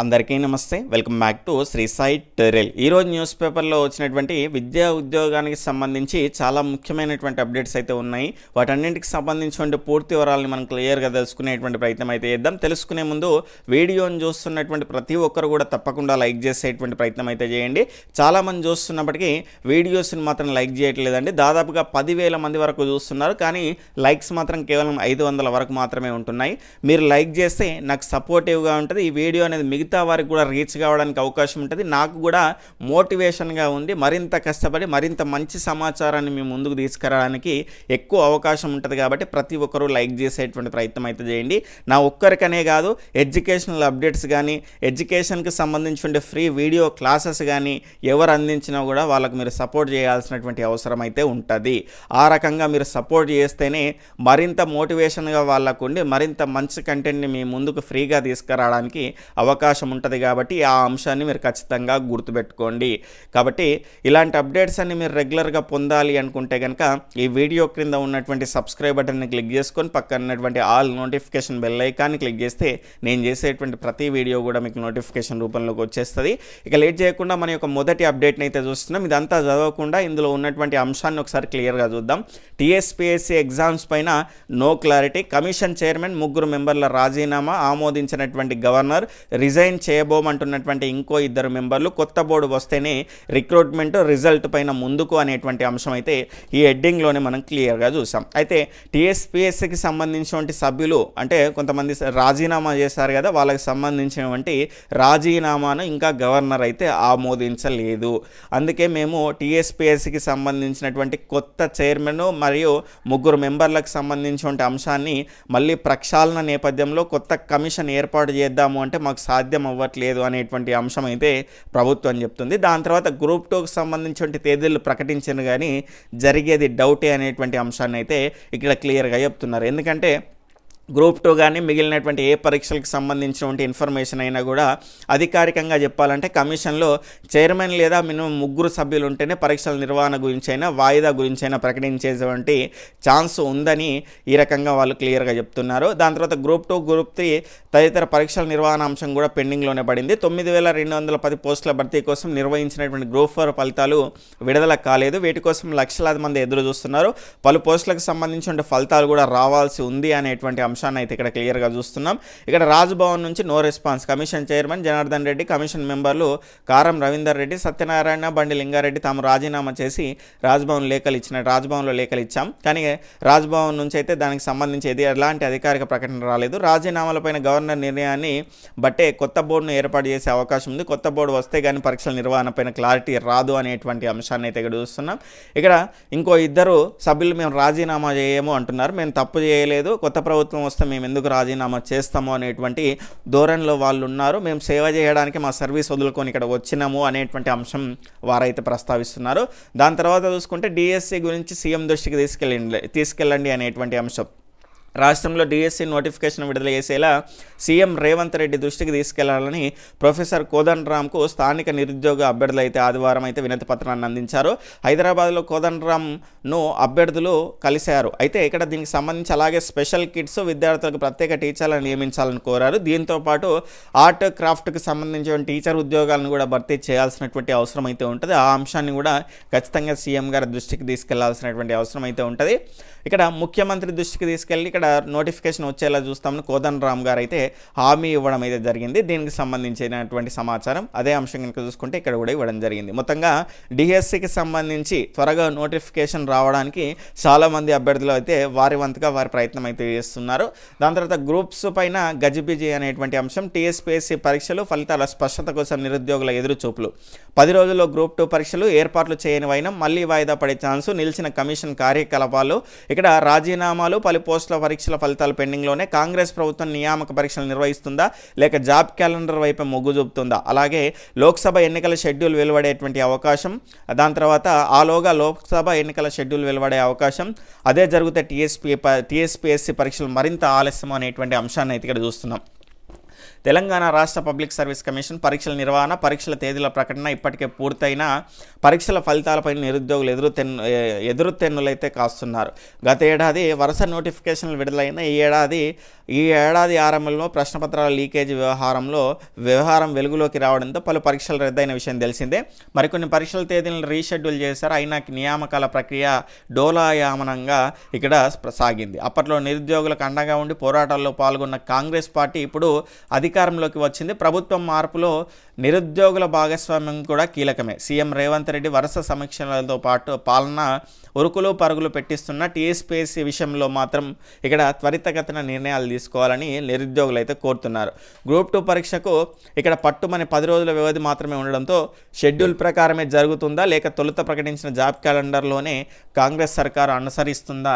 అందరికీ నమస్తే. Welcome back to Shri Sai టెరెల్ ఈరోజు న్యూస్ పేపర్లో వచ్చినటువంటి విద్యా ఉద్యోగానికి సంబంధించి చాలా ముఖ్యమైనటువంటి అప్డేట్స్ అయితే ఉన్నాయి. వాటన్నింటికి సంబంధించినటువంటి పూర్తి వివరాలని మనం క్లియర్గా తెలుసుకునేటువంటి ప్రయత్నం అయితే చేద్దాం. తెలుసుకునే ముందు వీడియోని చూస్తున్నటువంటి ప్రతి ఒక్కరు కూడా తప్పకుండా లైక్ చేసేటువంటి ప్రయత్నం అయితే చేయండి. చాలామంది చూస్తున్నప్పటికీ వీడియోస్ని మాత్రం లైక్ చేయట్లేదండి. దాదాపుగా పదివేల మంది వరకు చూస్తున్నారు. కానీ లైక్స్ మాత్రం కేవలం ఐదు వందల వరకు మాత్రమే ఉంటున్నాయి. మీరు లైక్ చేస్తే నాకు సపోర్టివ్గా ఉంటుంది. ఈ వీడియో అనేది మిగతా వారికి కూడా రీచ్ కావడానికి అవకాశం ఉంటుంది. నాకు కూడా మోటివేషన్గా ఉంది. మరింత కష్టపడి మరింత మంచి సమాచారాన్ని మీ ముందుకు తీసుకురావడానికి ఎక్కువ అవకాశం ఉంటుంది కాబట్టి ప్రతి ఒక్కరూ లైక్ చేసేటువంటి ప్రయత్నం అయితే చేయండి. నా ఒక్కరికనే కాదు ఎడ్యుకేషనల్ అప్డేట్స్ కానీ ఎడ్యుకేషన్కి సంబంధించిన ఫ్రీ వీడియో క్లాసెస్ కానీ ఎవరు అందించినా కూడా వాళ్ళకు మీరు సపోర్ట్ చేయాల్సినటువంటి అవసరం అయితే ఉంటుంది. ఆ రకంగా మీరు సపోర్ట్ చేస్తేనే మరింత మోటివేషన్గా వాళ్ళకు ఉండి మరింత మంచి కంటెంట్ని మీ ముందుకు ఫ్రీగా తీసుకురావడానికి అవకాశం ఉంటుంది కాబట్టి ఆ అంశాన్ని మీరు ఖచ్చితంగా గుర్తుపెట్టుకోండి. కాబట్టి ఇలాంటి అప్డేట్స్ అన్ని మీరు రెగ్యులర్గా పొందాలి అనుకుంటే కనుక ఈ వీడియో క్రింద ఉన్నటువంటి సబ్స్క్రైబ్ బటన్ని క్లిక్ చేసుకొని పక్కన ఉన్నటువంటి ఆల్ నోటిఫికేషన్ బెల్ ఐకాన్ని క్లిక్ చేస్తే నేను చేసేటువంటి ప్రతి వీడియో కూడా మీకు నోటిఫికేషన్ రూపంలోకి వచ్చేస్తుంది. ఇక లేట్ చేయకుండా మన యొక్క మొదటి అప్డేట్ని అయితే చూస్తున్నాం. ఇదంతా చదవకుండా ఇందులో ఉన్నటువంటి అంశాన్ని ఒకసారి క్లియర్గా చూద్దాం. టీఎస్పీఎస్సీ ఎగ్జామ్స్ పైన నో క్లారిటీ. కమిషన్ చైర్మన్ ముగ్గురు మెంబర్ల రాజీనామా ఆమోదించినటువంటి గవర్నర్ రిజైన్ చేయబోమంటున్నటువంటి ఇంకో ఇద్దరు మెంబర్లు కొత్త బోర్డు వస్తేనే రిక్రూట్మెంట్ రిజల్ట్ పైన ముందుకు అనేటువంటి అంశం అయితే ఈ హెడ్డింగ్లోనే మనం క్లియర్గా చూసాం. అయితే టీఎస్పీఎస్సికి సంబంధించినటువంటి సభ్యులు అంటే కొంతమంది రాజీనామా చేశారు కదా వాళ్ళకి సంబంధించినటువంటి రాజీనామాను ఇంకా గవర్నర్ అయితే ఆమోదించలేదు. అందుకే మేము టీఎస్పీఎస్సికి సంబంధించినటువంటి కొత్త చైర్మన్ మరియు ముగ్గురు మెంబర్లకు సంబంధించినటువంటి అంశాన్ని మళ్ళీ ప్రక్షాళన నేపథ్యంలో కొత్త కమిషన్ ఏర్పాటు చేద్దాము అంటే మాకు సాధ్యం సాధ్యం అవ్వట్లేదు అనేటువంటి అంశం అయితే ప్రభుత్వం చెప్తుంది. దాని తర్వాత గ్రూప్ టూకి సంబంధించిన తేదీలు ప్రకటించిన కానీ జరిగేది డౌటే అనేటువంటి అంశాన్ని అయితే ఇక్కడ క్లియర్గా చెప్తున్నారు. ఎందుకంటే గ్రూప్ టూ కానీ మిగిలినటువంటి ఏ పరీక్షలకు సంబంధించినటువంటి ఇన్ఫర్మేషన్ అయినా కూడా అధికారికంగా చెప్పాలంటే కమిషన్లో చైర్మన్ లేదా మినిమం ముగ్గురు సభ్యులు ఉంటేనే పరీక్షల నిర్వహణ గురించి అయినా వాయిదా గురించి అయినా ప్రకటించేటువంటి ఛాన్స్ ఉందని ఈ రకంగా వాళ్ళు క్లియర్గా చెప్తున్నారు. దాని తర్వాత గ్రూప్ టూ గ్రూప్ త్రీ తదితర పరీక్షల నిర్వహణ అంశం కూడా పెండింగ్లోనే పడింది. తొమ్మిది వేల రెండు వందల పది పోస్టుల భర్తీ కోసం నిర్వహించినటువంటి గ్రూప్ ఫోర్ ఫలితాలు విడుదల కాలేదు. వీటి కోసం లక్షలాది మంది ఎదురు చూస్తున్నారు పలు పోస్టులకు సంబంధించిన ఫలితాలు కూడా రావాల్సి ఉంది అనేటువంటి అంశం అంశాన్ని అయితే ఇక్కడ క్లియర్గా చూస్తున్నాం. ఇక్కడ రాజ్భవన్ నుంచి no response. Commission chairman Janardhan Reddy commission మెంబర్లు కారం రవీందర్ రెడ్డి సత్యనారాయణ బండి లింగారెడ్డి తాము రాజీనామా చేసి రాజ్భవన్ లేఖలు ఇచ్చిన రాజ్భవన్లో లేఖలు ఇచ్చాం. కానీ రాజ్భవన్ నుంచి అయితే దానికి సంబంధించి ఏది ఎలాంటి అధికారిక ప్రకటన రాలేదు. రాజీనామాలపైన గవర్నర్ నిర్ణయాన్ని బట్టే కొత్త బోర్డును ఏర్పాటు చేసే అవకాశం ఉంది. కొత్త బోర్డు వస్తే కానీ పరీక్షల నిర్వహణపైన క్లారిటీ రాదు అనేటువంటి అంశాన్ని అయితే ఇక్కడ చూస్తున్నాం. ఇక్కడ ఇంకో ఇద్దరు సభ్యులు మేము రాజీనామా చేయము అంటున్నారు. మేము తప్పు చేయలేదు. కొత్త ప్రభుత్వం సంస్థ మేము ఎందుకు రాజీనామా చేస్తాము అనేటువంటి ధోరణిలో వాళ్ళు ఉన్నారు. మేము సేవ చేయడానికి మా సర్వీస్ వదులుకొని ఇక్కడ వచ్చినాము అనేటువంటి అంశం వారైతే ప్రస్తావిస్తున్నారు. దాని తర్వాత చూసుకుంటే డిఎస్సి గురించి సీఎం దృష్టికి తీసుకెళ్ళండి తీసుకెళ్ళండి అనేటువంటి అంశం. రాష్ట్రంలో డిఎస్సి నోటిఫికేషన్ విడుదల చేసేలా సీఎం రేవంత్ రెడ్డి దృష్టికి తీసుకెళ్ళాలని ప్రొఫెసర్ కోదండరామ్కు స్థానిక నిరుద్యోగ అభ్యర్థులు అయితే ఆదివారం అయితే వినతి పత్రాన్ని అందించారు. హైదరాబాద్లో కోదండరామ్ను అభ్యర్థులు కలిశారు. అయితే ఇక్కడ దీనికి సంబంధించి అలాగే స్పెషల్ కిట్స్ విద్యార్థులకు ప్రత్యేక టీచర్లను నియమించాలని కోరారు. దీంతో పాటు ఆర్ట్ క్రాఫ్ట్కి సంబంధించిన టీచర్ ఉద్యోగాలను కూడా భర్తీ చేయాల్సినటువంటి అవసరం అయితే ఉంటుంది. ఆ అంశాన్ని కూడా ఖచ్చితంగా సీఎం గారి దృష్టికి తీసుకెళ్ళాల్సినటువంటి అవసరం అయితే ఉంటుంది. ఇక్కడ ముఖ్యమంత్రి దృష్టికి తీసుకెళ్ళి ఇక్కడ ఇక్కడ నోటిఫికేషన్ వచ్చేలా చూస్తామని కోదన్ రామ్ గారు అయితే హామీ ఇవ్వడం అయితే జరిగింది. దీనికి సంబంధించినటువంటి సమాచారం అదే అంశం కనుక చూసుకుంటే ఇక్కడ కూడా ఇవ్వడం జరిగింది. మొత్తంగా డిఎస్సికి సంబంధించి త్వరగా నోటిఫికేషన్ రావడానికి చాలామంది అభ్యర్థులు అయితే వారి వంతుగా వారి ప్రయత్నం అయితే చేస్తున్నారు. దాని తర్వాత గ్రూప్స్ పైన గజిబిజి అనేటువంటి అంశం టీఎస్పీఎస్సీ పరీక్షలు ఫలితాల స్పష్టత కోసం నిరుద్యోగుల ఎదురు చూపులు పది రోజుల్లో గ్రూప్ టూ పరీక్షలు ఏర్పాట్లు చేయని వైనం మళ్ళీ వాయిదా పడే ఛాన్సు నిలిచిన కమిషన్ కార్యకలాపాలు ఇక్కడ రాజీనామాలు పలు పోస్టుల పరీక్షల ఫలితాలు పెండింగ్లోనే కాంగ్రెస్ ప్రభుత్వం నియామక పరీక్షలు నిర్వహిస్తుందా లేక జాబ్ క్యాలెండర్ వైపు మొగ్గు చూపుతుందా? అలాగే లోక్సభ ఎన్నికల షెడ్యూల్ వెలువడేటువంటి అవకాశం దాని తర్వాత ఆలోగా లోక్సభ ఎన్నికల షెడ్యూల్ వెలువడే అవకాశం అదే జరిగితే టీఎస్పీ టీఎస్పీఎస్సీ పరీక్షలు మరింత ఆలస్యం అనేటువంటి అంశాన్ని అయితే ఇక్కడ చూస్తున్నాం. తెలంగాణ రాష్ట్ర పబ్లిక్ సర్వీస్ కమిషన్ పరీక్షల నిర్వహణ పరీక్షల తేదీల ప్రకటన ఇప్పటికే పూర్తయిన పరీక్షల ఫలితాలపై నిరుద్యోగులు ఎదురు తెన్ను ఎదురు తెన్నులైతే కాస్తున్నారు. గత ఏడాది వరుస నోటిఫికేషన్లు విడుదలైన ఈ ఏడాది ఈ ఏడాది ఆరంభంలో ప్రశ్నపత్రాల లీకేజ్ వ్యవహారంలో వ్యవహారం వెలుగులోకి రావడంతో పలు పరీక్షలు రద్దయిన విషయం తెలిసిందే. మరికొన్ని పరీక్షల తేదీలను రీషెడ్యూల్ చేశారు. అయినా నియామకాల ప్రక్రియ డోలాయామనంగా ఇక్కడ సాగింది. అప్పట్లో నిరుద్యోగులకు అండగా ఉండి పోరాటాల్లో పాల్గొన్న కాంగ్రెస్ పార్టీ ఇప్పుడు అధికారంలోకి వచ్చింది. ప్రభుత్వం మార్పులో నిరుద్యోగుల భాగస్వామ్యం కూడా కీలకమే. సీఎం రేవంత్ రెడ్డి వరుస సమీక్షలతో పాటు పాలన ఉరుకులు పరుగులు పెట్టిస్తున్న టీఎస్పీఎస్సీ విషయంలో మాత్రం ఇక్కడ త్వరితగతిన నిర్ణయాలు తీసుకోవాలని నిరుద్యోగులు అయితే కోరుతున్నారు. గ్రూప్ టూ పరీక్షకు ఇక్కడ పట్టుమని పది రోజుల వ్యవధి మాత్రమే ఉండడంతో షెడ్యూల్ ప్రకారమే జరుగుతుందా లేక తొలుత ప్రకటించిన జాబ్ క్యాలెండర్లోనే కాంగ్రెస్ సర్కారు అనుసరిస్తుందా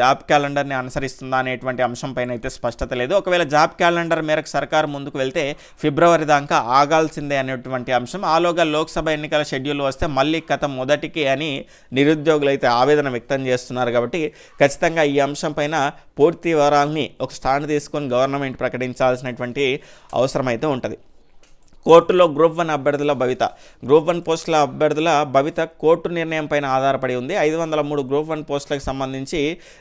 జాబ్ క్యాలెండర్ని అనుసరిస్తుందా అనేటువంటి అంశంపైన అయితే స్పష్టత లేదు. ఒకవేళ జాబ్ క్యాలెండర్ మేరకు సర్కారు ముందుకు వెళ్తే ఫిబ్రవరి దాకా ఆగాల్సిందే అనేటువంటి అంశం. ఆలోగా లోక్సభ ఎన్నికల షెడ్యూల్ వస్తే మళ్ళీ కథ మొదటికి అని నిరుద్యోగులు అయితే ఆవేదన వ్యక్తం చేస్తున్నారు కాబట్టి ఖచ్చితంగా ఈ అంశం పైన పూర్తి వివరాలని ఒక స్టాండ్ తీసుకొని గవర్నమెంట్ ప్రకటించాల్సినటువంటి అవసరం అయితే ఉంటుంది. కోర్టులో గ్రూప్ వన్ అభ్యర్థుల భవిత. గ్రూప్ వన్ పోస్టుల అభ్యర్థుల భవిత కోర్టు నిర్ణయం పైన ఆధారపడి ఉంది. ఐదు వందల మూడు గ్రూప్ వన్ పోస్టులకు సంబంధించి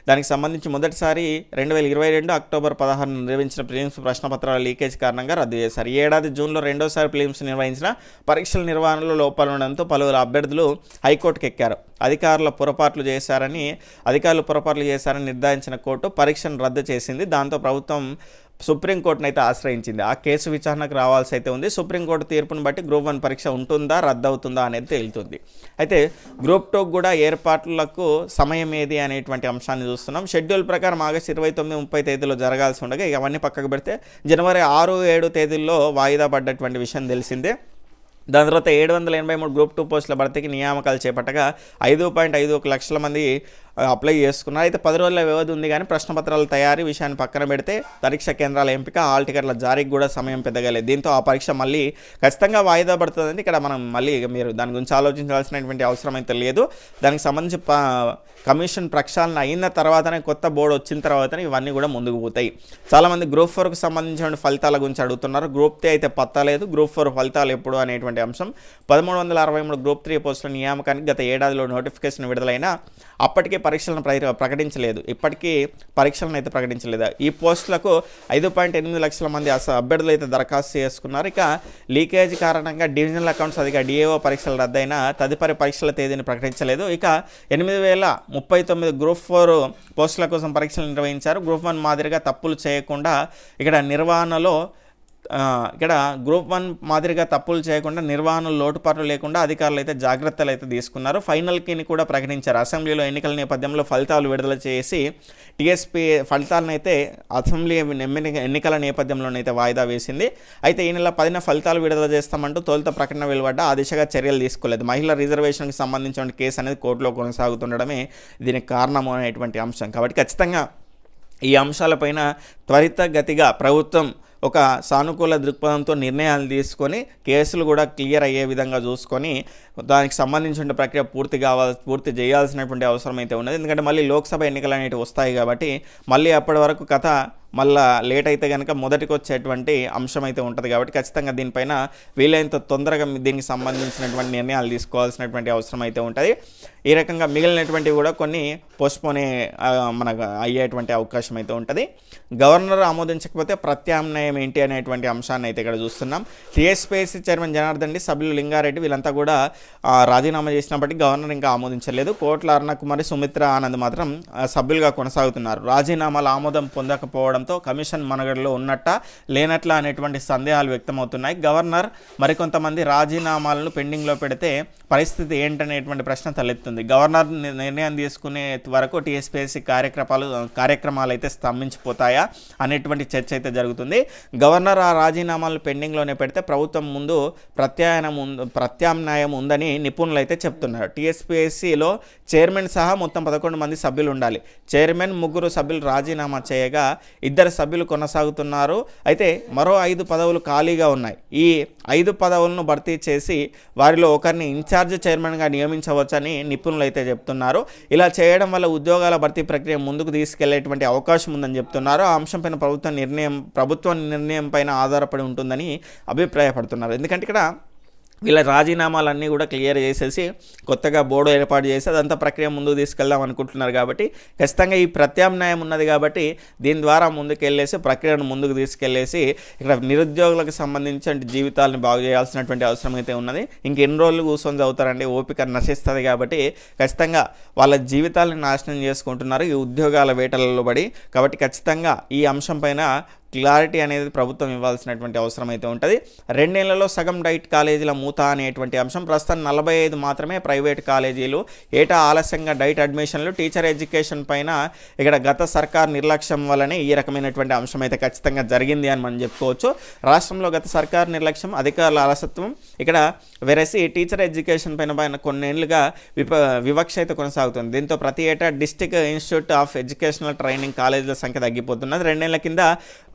దానికి సంబంధించి మొదటిసారి రెండు వేల ఇరవై రెండు అక్టోబర్ పదహారు నిర్వహించిన ప్రిలిమ్స్ ప్రశ్నపత్రాల లీకేజ్ కారణంగా రద్దు చేశారు. ఈ ఏడాది జూన్లో రెండోసారి ప్రిలిమ్స్ నిర్వహించిన పరీక్షల నిర్వహణలో లోపాలు ఉండడంతో పలువురు అభ్యర్థులు హైకోర్టుకు ఎక్కారు. అధికారుల పొరపాట్లు చేశారని అధికారులు పొరపాట్లు చేశారని నిర్ధారించిన కోర్టు పరీక్షను రద్దు చేసింది. దాంతో ప్రభుత్వం సుప్రీంకోర్టును అయితే ఆశ్రయించింది. ఆ కేసు విచారణకు రావాల్సి అయితే ఉంది. సుప్రీంకోర్టు తీర్పును బట్టి గ్రూప్ వన్ పరీక్ష ఉంటుందా రద్దవుతుందా అనేది తేలుతుంది. అయితే గ్రూప్ టూకు కూడా ఏర్పాట్లకు సమయం ఏది అనేటువంటి అంశాన్ని చూస్తున్నాం. షెడ్యూల్ ప్రకారం ఆగస్టు ఇరవై తొమ్మిది ముప్పై తేదీలో జరగాల్సి ఉండగా ఇక అవన్నీ పక్కకు పెడితే జనవరి ఆరు ఏడు తేదీల్లో వాయిదా పడ్డటువంటి విషయం తెలిసిందే. దాని తర్వాత ఏడు వందల ఎనభై మూడు గ్రూప్ టూ పోస్టుల భర్తీకి నియామకాలు చేపట్టగా ఐదు పాయింట్ ఐదు ఒక లక్షల మంది అప్లై చేసుకున్నారు. అయితే పది రోజుల వ్యవధి ఉంది కానీ ప్రశ్నపత్రాల తయారీ విషయాన్ని పక్కన పెడితే పరీక్ష కేంద్రాల ఎంపిక హాల్ టికెట్ల జారీకి కూడా సమయం పెద్దగలేదు దీంతో ఆ పరీక్ష మళ్ళీ ఖచ్చితంగా వాయిదా పడుతుందని ఇక్కడ మనం మళ్ళీ ఇక మీరు దాని గురించి ఆలోచించాల్సినటువంటి అవసరం అయితే లేదు. దానికి సంబంధించి కమిషన్ ప్రక్షాళన అయిన తర్వాతనే కొత్త బోర్డు వచ్చిన తర్వాతనే ఇవన్నీ కూడా ముందుకు పోతాయి. చాలామంది గ్రూప్ ఫోర్కు సంబంధించిన ఫలితాల గురించి అడుగుతున్నారు. గ్రూప్ త్రీ అయితే పత్తలేదు గ్రూప్ ఫోర్ ఫలితాలు ఎప్పుడు అనేటువంటి అంశం. పదమూడు వందల అరవై మూడు గ్రూప్ త్రీ పోస్టుల నియామకానికి గత ఏడాదిలో నోటిఫికేషన్ విడుదలైన అప్పటికే పరీక్షలను ప్ర- ప్రకటించలేదు. ఇప్పటికీ పరీక్షలను అయితే ప్రకటించలేదు. ఈ పోస్టులకు ఐదు పాయింట్ ఎనిమిది లక్షల మంది అభ్యర్థులు అయితే దరఖాస్తు చేసుకున్నారు. ఇక లీకేజ్ కారణంగా డివిజనల్ అకౌంట్స్ అధిక డిఏఓ పరీక్షలు రద్దయిన తదుపరి పరీక్షల తేదీని ప్రకటించలేదు. ఇక ఎనిమిది వేల ముప్పై తొమ్మిది గ్రూప్ ఫోర్ పోస్టుల కోసం పరీక్షలు నిర్వహించారు. గ్రూప్ వన్ మాదిరిగా తప్పులు చేయకుండా ఇక్కడ నిర్వహణలో ఇక్కడ గ్రూప్ వన్ మాదిరిగా తప్పులు చేయకుండా నిర్వహణ లోటుపాట్లు లేకుండా అధికారులు అయితే జాగ్రత్తలు అయితే తీసుకున్నారు ఫైనల్కిని కూడా ప్రకటించారు. అసెంబ్లీలో ఎన్నికల నేపథ్యంలో ఫలితాలు విడుదల చేసి టీఎస్పీ ఫలితాలను అయితే అసెంబ్లీ ఎన్నికల నేపథ్యంలోనైతే వాయిదా వేసింది. అయితే ఈ నెల పదిన ఫలితాలు విడుదల చేస్తామంటూ తొలుత ప్రకటన వెలువడ్డ ఆ దిశగా చర్యలు తీసుకోలేదు. మహిళల రిజర్వేషన్కి సంబంధించిన కేసు అనేది కోర్టులో కొనసాగుతుండడమే దీనికి కారణము అనేటువంటి అంశం. కాబట్టి ఖచ్చితంగా ఈ అంశాలపైన త్వరితగతిగా ప్రభుత్వం ఒక సానుకూల దృక్పథంతో నిర్ణయాలు తీసుకొని కేసులు కూడా క్లియర్ అయ్యే విధంగా చూసుకొని దానికి సంబంధించిన ప్రక్రియ పూర్తి కావాల్ పూర్తి చేయాల్సినటువంటి అవసరం అయితే ఉన్నది. ఎందుకంటే మళ్ళీ లోక్సభ ఎన్నికలు అనేవి వస్తాయి కాబట్టి మళ్ళీ అప్పటి వరకు కథ మళ్ళా లేట్ అయితే కనుక మొదటికి వచ్చేటువంటి అంశం అయితే ఉంటుంది కాబట్టి ఖచ్చితంగా దీనిపైన వీలైనంత తొందరగా దీనికి సంబంధించినటువంటి నిర్ణయాలు తీసుకోవాల్సినటువంటి అవసరం అయితే ఉంటుంది. ఈ రకంగా మిగిలినటువంటివి కూడా కొన్ని పోస్ట్పోనే మనకు అయ్యేటువంటి అవకాశం అయితే ఉంటుంది. గవర్నర్ ఆమోదించకపోతే ప్రత్యామ్నాయం ఏంటి అనేటువంటి అంశాన్ని అయితే ఇక్కడ చూస్తున్నాం. టీఎస్పీఎస్సీ చైర్మన్ జనార్దన్ రెడ్డి సభ్యులు లింగారెడ్డి వీళ్ళంతా కూడా రాజీనామా చేసినప్పటికీ గవర్నర్ ఇంకా ఆమోదించలేదు. కోట్ల అరుణకుమారి సుమిత్ర ఆనంద్ మాత్రం సభ్యులుగా కొనసాగుతున్నారు. రాజీనామాలు ఆమోదం పొందకపోవడం రావడంతో కమిషన్ మనగడలో ఉన్నట్ట లేనట్ల అనేటువంటి సందేహాలు వ్యక్తమవుతున్నాయి. గవర్నర్ మరికొంతమంది రాజీనామాలను పెండింగ్లో పెడితే పరిస్థితి ఏంటనేటువంటి ప్రశ్న తలెత్తుంది. గవర్నర్ నిర్ణయం తీసుకునే వరకు టీఎస్పీఎస్సీ కార్యక్రమాలు కార్యక్రమాలు అయితే స్తంభించిపోతాయా అనేటువంటి చర్చ అయితే జరుగుతుంది. గవర్నర్ ఆ రాజీనామాలు పెండింగ్లోనే పెడితే ప్రభుత్వం ముందు ప్రత్యాయనం ప్రత్యామ్నాయం ఉందని నిపుణులు అయితే చెప్తున్నారు. టీఎస్పీఎస్సీలో చైర్మన్ సహా మొత్తం పదకొండు మంది సభ్యులు ఉండాలి. చైర్మన్ ముగ్గురు సభ్యులు రాజీనామా చేయగా ఇద్దరు సభ్యులు కొనసాగుతున్నారు. అయితే మరో ఐదు పదవులు ఖాళీగా ఉన్నాయి. ఈ ఐదు పదవులను భర్తీ చేసి వారిలో ఒకరిని ఇన్ఛార్జ్ చైర్మన్గా నియమించవచ్చని నిపుణులు అయితే చెప్తున్నారు. ఇలా చేయడం వల్ల ఉద్యోగాల భర్తీ ప్రక్రియ ముందుకు తీసుకెళ్ళేటువంటి అవకాశం ఉందని చెప్తున్నారు. ఆ అంశంపైన ప్రభుత్వ నిర్ణయం ప్రభుత్వ నిర్ణయం పైన ఆధారపడి ఉంటుందని అభిప్రాయపడుతున్నారు. ఎందుకంటే ఇక్కడ వీళ్ళ రాజీనామాలన్నీ కూడా క్లియర్ చేసేసి కొత్తగా బోర్డు ఏర్పాటు చేసి అదంతా ప్రక్రియ ముందుకు తీసుకెళ్దాం అనుకుంటున్నారు కాబట్టి ఖచ్చితంగా ఈ ప్రత్యామ్నాయం ఉన్నది కాబట్టి దీని ద్వారా ముందుకెళ్ళేసి ప్రక్రియను ముందుకు తీసుకెళ్ళేసి ఇక్కడ నిరుద్యోగులకు సంబంధించిన జీవితాలను బాగు చేయాల్సినటువంటి అవసరం అయితే ఉన్నది. ఇంకెన్ని రోజులు కూర్చొని చదువుతారండి? ఓపిక నశిస్తుంది కాబట్టి ఖచ్చితంగా వాళ్ళ జీవితాలను నాశనం చేసుకుంటున్నారు. ఈ ఉద్యోగాల వేటలలో పడి కాబట్టి ఖచ్చితంగా ఈ అంశం పైన క్లారిటీ అనేది ప్రభుత్వం ఇవ్వాల్సినటువంటి అవసరం అయితే ఉంటుంది. రెండేళ్ళలో సగం డైట్ కాలేజీల మూత అనేటువంటి అంశం ప్రస్తుతం నలభై ఐదు మాత్రమే ప్రైవేట్ కాలేజీలు. ఏటా ఆలస్యంగా డైట్ అడ్మిషన్లు టీచర్ ఎడ్యుకేషన్ పైన ఇక్కడ గత సర్కార్ నిర్లక్ష్యం వల్లనే ఈ రకమైనటువంటి అంశం అయితే ఖచ్చితంగా జరిగింది అని మనం చెప్పుకోవచ్చు. రాష్ట్రంలో గత సర్కార్ నిర్లక్ష్యం అధికారుల అలసత్వం ఇక్కడ వెరసి టీచర్ ఎడ్యుకేషన్ పైన పైన కొన్నేళ్ళుగా విప వివక్ష అయితే కొనసాగుతుంది. దీంతో ప్రతి ఏటా district institute of educational training కాలేజీల సంఖ్య తగ్గిపోతున్నది. రెండేళ్ళ కింద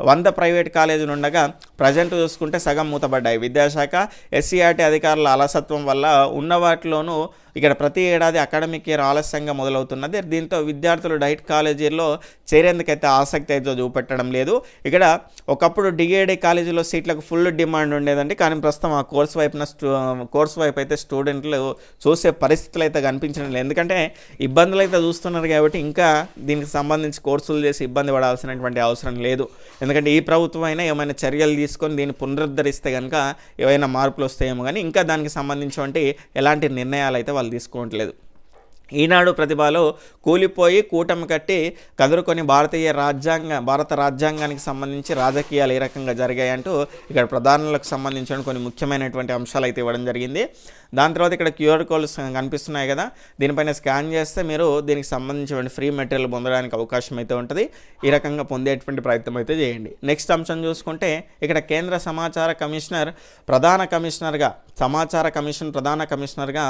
వంద ప్రైవేట్ కాలేజీలు ఉండగా ప్రజెంట్ చూసుకుంటే సగం మూతపడ్డాయి విద్యాశాఖ ఎస్సీఆర్టీ అధికారుల అలసత్వం వల్ల ఉన్న వాటిలోనూ ఇక్కడ ప్రతి ఏడాది అకాడమిక్ ఇయర్ ఆలస్యంగా మొదలవుతున్నది. దీంతో విద్యార్థులు డైట్ కాలేజీల్లో చేరేందుకైతే ఆసక్తి అయితే చూపెట్టడం లేదు. ఇక్కడ ఒకప్పుడు డిఏడి కాలేజీలో సీట్లకు ఫుల్ డిమాండ్ ఉండేదండి. కానీ ప్రస్తుతం ఆ కోర్స్ వైపున స్టూ కోర్స్ వైపు అయితే స్టూడెంట్లు చూసే పరిస్థితులు అయితే కనిపించడం లేదు. ఎందుకంటే ఇబ్బందులు అయితే చూస్తున్నారు కాబట్టి ఇంకా దీనికి సంబంధించి కోర్సులు చేసి ఇబ్బంది పడాల్సినటువంటి అవసరం లేదు. ఎందుకంటే ఈ ప్రభుత్వం అయినా ఏమైనా చర్యలు తీసుకొని దీన్ని పునరుద్ధరిస్తే కనుక ఏవైనా మార్పులు వస్తాయేమో కానీ ఇంకా దానికి సంబంధించినటువంటి ఎలాంటి నిర్ణయాలు అయితే వాళ్ళు తీసుకోవట్లేదు. ఈనాడు ప్రతిభలో కూలిపోయి కూటమి కట్టి కదురుకొని భారతీయ రాజ్యాంగ భారత రాజ్యాంగానికి సంబంధించి రాజకీయాలు ఏ రకంగా జరిగాయంటూ ఇక్కడ ప్రధానులకు సంబంధించిన కొన్ని ముఖ్యమైనటువంటి అంశాలు అయితే ఇవ్వడం జరిగింది. దాని తర్వాత ఇక్కడ క్యూఆర్ కోడ్స్ కనిపిస్తున్నాయి కదా. దీనిపైన స్కాన్ చేస్తే మీరు దీనికి సంబంధించిన ఫ్రీ మెటీరియల్ పొందడానికి అవకాశం అయితే ఉంటుంది. ఈ రకంగా పొందేటువంటి ప్రయత్నం అయితే చేయండి. నెక్స్ట్ అంశం చూసుకుంటే ఇక్కడ కేంద్ర సమాచార కమిషనర్ ప్రధాన కమిషనర్గా సమాచార కమిషన్ ప్రధాన కమిషనర్గా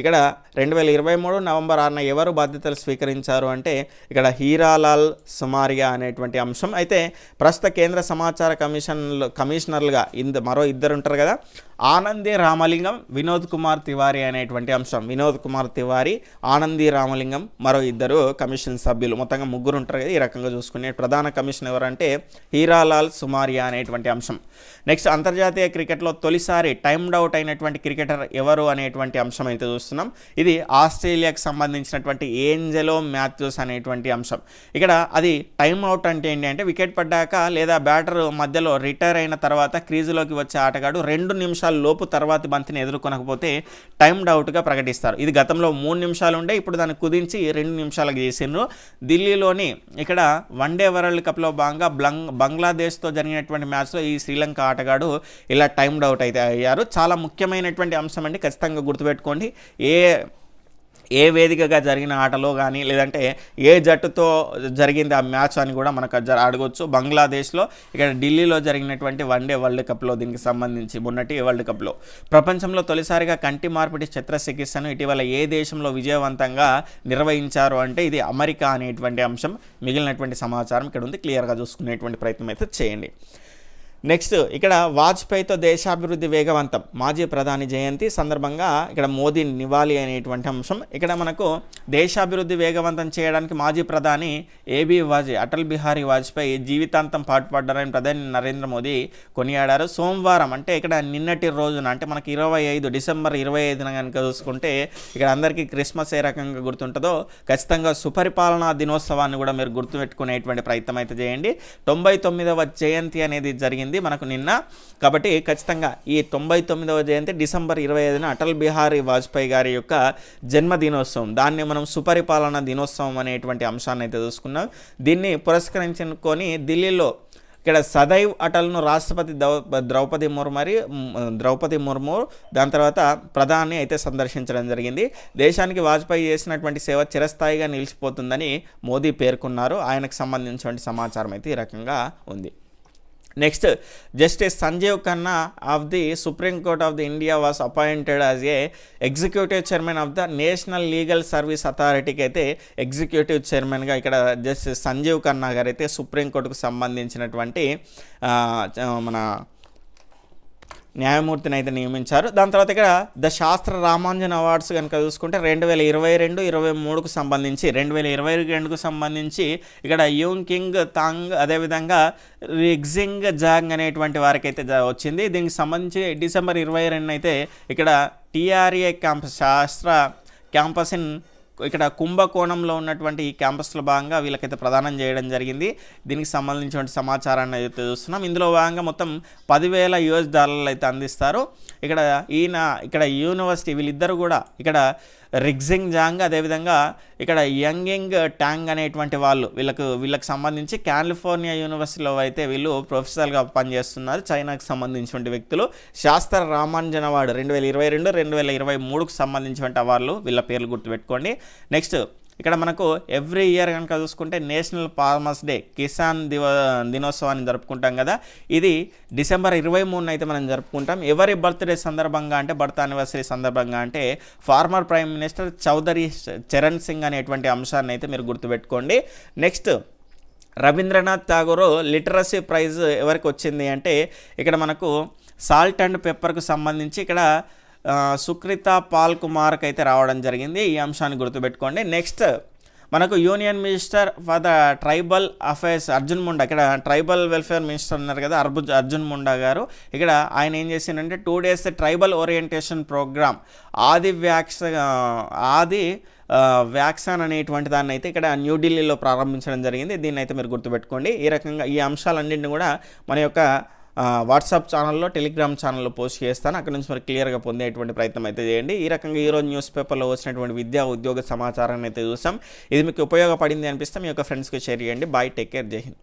ఇక్కడ రెండు వేల ఇరవై మూడు నవంబర్ ఆరున ఎవరు బాధ్యతలు స్వీకరించారు అంటే ఇక్కడ హీరాలాల్ సుమారియా అనేటువంటి అంశం. అయితే ప్రస్తుత కేంద్ర సమాచార కమిషన్ కమిషనర్లుగా ఇంద మరో ఇద్దరు ఉంటారు కదా. ఆనంది రామలింగం వినోద్ కుమార్ తివారి అనేటువంటి అంశం. వినోద్ కుమార్ తివారి ఆనంది రామలింగం మరో ఇద్దరు కమిషన్ సభ్యులు. మొత్తంగా ముగ్గురు ఉంటారు కదా ఈ రకంగా చూసుకునే ప్రధాన కమిషన్ ఎవరంటే హీరాలాల్ సుమారియా అనేటువంటి అంశం. నెక్స్ట్ అంతర్జాతీయ క్రికెట్లో తొలిసారి టైమ్డ్ అవుట్ అయినటువంటి క్రికెటర్ ఎవరు అనేటువంటి అంశం అయితే చూస్తున్నాం. ఇది ఆస్ట్రేలియాకు సంబంధించినటువంటి ఏంజెలో మ్యాథ్యూస్ అనేటువంటి అంశం. ఇక్కడ అది టైమ్ అవుట్ అంటే ఏంటి అంటే వికెట్ పడ్డాక లేదా బ్యాటర్ మధ్యలో రిటైర్ అయిన తర్వాత క్రీజులోకి వచ్చే ఆటగాడు రెండు నిమిషాలు లోపు తర్వాతి బంతిని ఎదుర్కొనకపోతే టైమ్డ్ అవుట్గా ప్రకటిస్తారు. ఇది గతంలో మూడు నిమిషాలు ఉండే ఇప్పుడు దాన్ని కుదించి రెండు నిమిషాలకు చేసిండ్రు. ఢిల్లీలోని ఇక్కడ వన్డే వరల్డ్ కప్లో భాగంగా బ్లంగ్ బంగ్లాదేశ్తో జరిగినటువంటి మ్యాచ్లో ఈ శ్రీలంక ఆటగాడు ఇలా టైమ్డ్ అవుట్ అయితే అయ్యారు. చాలా ముఖ్యమైనటువంటి అంశం అండి ఖచ్చితంగా గుర్తుపెట్టుకోండి. ఏ ఏ వేదికగా జరిగిన ఆటలో కానీ లేదంటే ఏ జట్టుతో జరిగింది ఆ మ్యాచ్ అని కూడా మనకు జర అడగొచ్చు. బంగ్లాదేశ్లో ఇక్కడ ఢిల్లీలో జరిగినటువంటి వన్డే వరల్డ్ కప్లో దీనికి సంబంధించి మొన్నటి వరల్డ్ కప్లో. ప్రపంచంలో తొలిసారిగా కంటి మార్పిడి చికిత్సను ఇటీవల ఏ దేశంలో విజయవంతంగా నిర్వహించారు అంటే ఇది అమెరికా అనేటువంటి అంశం. మిగిలినటువంటి సమాచారం ఇక్కడ ఉంది క్లియర్గా చూసుకునేటువంటి ప్రయత్నం అయితే చేయండి. నెక్స్ట్ ఇక్కడ వాజ్పేయితో దేశాభివృద్ధి వేగవంతం. మాజీ ప్రధాని జయంతి సందర్భంగా ఇక్కడ మోదీ నివాళి అనేటువంటి అంశం. ఇక్కడ మనకు దేశాభివృద్ధి వేగవంతం చేయడానికి మాజీ ప్రధాని ఏబీ వాజ్పేయి అటల్ బిహారీ వాజ్పేయి జీవితాంతం పాటుపడ్డారని ప్రధాని నరేంద్ర మోదీ కొనియాడారు. సోమవారం అంటే ఇక్కడ నిన్నటి రోజున అంటే మనకి ఇరవై ఐదు డిసెంబర్ ఇరవై ఐదున కనుక చూసుకుంటే ఇక్కడ అందరికీ క్రిస్మస్ ఏ రకంగా గుర్తుంటుందో ఖచ్చితంగా సుపరిపాలనా దినోత్సవాన్ని కూడా మీరు గుర్తుపెట్టుకునేటువంటి ప్రయత్నం అయితే చేయండి. తొంభై తొమ్మిదవ జయంతి అనేది జరిగింది. జరిగింది మనకు నిన్న. కాబట్టి ఖచ్చితంగా ఈ తొంభై తొమ్మిదవ జయంతి డిసెంబర్ ఇరవై ఐదున అటల్ బిహారీ వాజ్పేయి గారి యొక్క జన్మదినోత్సవం. దాన్ని మనం సుపరిపాలన దినోత్సవం అనేటువంటి అంశాన్ని అయితే చూసుకున్నాం దీన్ని పురస్కరించుకొని ఢిల్లీలో ఇక్కడ సదైవ్ అటల్ను రాష్ట్రపతి దౌ ద్రౌపది ముర్మరి ద్రౌపది ముర్ము దాని తర్వాత ప్రధాని అయితే సందర్శించడం జరిగింది. దేశానికి వాజ్పేయి చేసినటువంటి సేవ చిరస్థాయిగా నిలిచిపోతుందని మోదీ పేర్కొన్నారు. ఆయనకు సంబంధించినటువంటి సమాచారం అయితే ఈ రకంగా ఉంది. Next justice Sanjiv Khanna of the supreme court of the India was appointed as a executive chairman of the national legal service అథారిటీకి అయితే ఎగ్జిక్యూటివ్ చైర్మన్గా ఇక్కడ జస్టిస్ సంజీవ్ ఖన్నా గారు అయితే సుప్రీంకోర్టుకు సంబంధించినటువంటి మన న్యాయమూర్తిని అయితే నియమించారు. దాని తర్వాత ఇక్కడ ద శాస్త్ర రామాంజన్ అవార్డ్స్ కనుక చూసుకుంటే రెండు వేల ఇరవై రెండు ఇరవై మూడుకు సంబంధించి రెండు వేల ఇరవై రెండుకు సంబంధించి ఇక్కడ యూంగ్ కింగ్ తాంగ్ అదేవిధంగా రిగ్జింగ్ జాంగ్ అనేటువంటి వారికి అయితే వచ్చింది. దీనికి సంబంధించి డిసెంబర్ ఇరవై రెండు అయితే ఇక్కడ TRA campus Sastra campus in ఇక్కడ కుంభకోణంలో ఉన్నటువంటి ఈ క్యాంపస్లో భాగంగా వీళ్ళకైతే ప్రదానం చేయడం జరిగింది. దీనికి సంబంధించినటువంటి సమాచారాన్ని అయితే చూస్తున్నాం. ఇందులో భాగంగా మొత్తం పదివేల యుఎస్ డాలర్లు అయితే అందిస్తారు. ఇక్కడ ఈయన ఇక్కడ యూనివర్సిటీ వీళ్ళిద్దరు కూడా ఇక్కడ రిగ్జింగ్ జాంగ్ అదేవిధంగా ఇక్కడ యంగింగ్ ట్యాంగ్ అనేటువంటి వాళ్ళు వీళ్ళకు వీళ్ళకి సంబంధించి కాలిఫోర్నియా యూనివర్సిటీలో అయితే వీళ్ళు ప్రొఫెసర్గా పనిచేస్తున్నారు. చైనాకు సంబంధించిన వ్యక్తులు. శాస్త్ర రామాంజనవాడు రెండు వేల ఇరవై రెండు రెండు వేల ఇరవై మూడుకు సంబంధించిన వాళ్ళు వీళ్ళ పేర్లు గుర్తుపెట్టుకోండి. నెక్స్ట్ ఇక్కడ మనకు ఎవ్రీ ఇయర్ కనుక చూసుకుంటే నేషనల్ ఫార్మర్స్ డే కిసాన్ దివ దినోత్సవాన్ని జరుపుకుంటాం కదా. ఇది డిసెంబర్ ఇరవై మూడున అయితే మనం జరుపుకుంటాం. ఎవరి బర్త్డే సందర్భంగా అంటే బర్త్ యానివర్సరీ సందర్భంగా అంటే former prime minister Chaudhary Charan Singh అనేటువంటి అంశాన్ని అయితే మీరు గుర్తుపెట్టుకోండి. Next Rabindranath Tagore literacy prize ఎవరికి వచ్చింది అంటే ఇక్కడ మనకు సాల్ట్ అండ్ పెప్పర్కు సంబంధించి ఇక్కడ సుక్రిత పాల్ కుమార్కి అయితే రావడం జరిగింది. ఈ అంశాన్ని గుర్తుపెట్టుకోండి. నెక్స్ట్ మనకు union minister for the tribal affairs Arjun Munda ఇక్కడ ట్రైబల్ వెల్ఫేర్ మినిస్టర్ ఉన్నారు కదా అర్బుజ్ అర్జున్ ముండా గారు. ఇక్కడ ఆయన ఏం చేసిందంటే two days tribal orientation programme ఆది వ్యాక్స్ ఆది ఆ, వ్యాక్సాన్ అనేటువంటి దాన్ని అయితే ఇక్కడ న్యూఢిల్లీలో ప్రారంభించడం జరిగింది. దీన్ని అయితే మీరు గుర్తుపెట్టుకోండి. ఈ రకంగా ఈ అంశాలన్నింటినీ కూడా మన యొక్క వాట్సాప్ ఛానల్లో టెలిగ్రామ్ ఛానల్లో పోస్ట్ చేస్తాను. అక్కడ నుంచి మరి క్లియర్గా పొందేటువంటి ప్రయత్నం అయితే చేయండి. ఈ రకంగా ఈరోజు న్యూస్ పేపర్లో వచ్చినటువంటి విద్యా ఉద్యోగ సమాచారాన్ని అయితే చూసాం. ఇది మీకు ఉపయోగపడింది అనిపిస్తే మీ యొక్క ఫ్రెండ్స్కి షేర్ చేయండి. బాయ్ టేక్ కేర్ జై హింద్.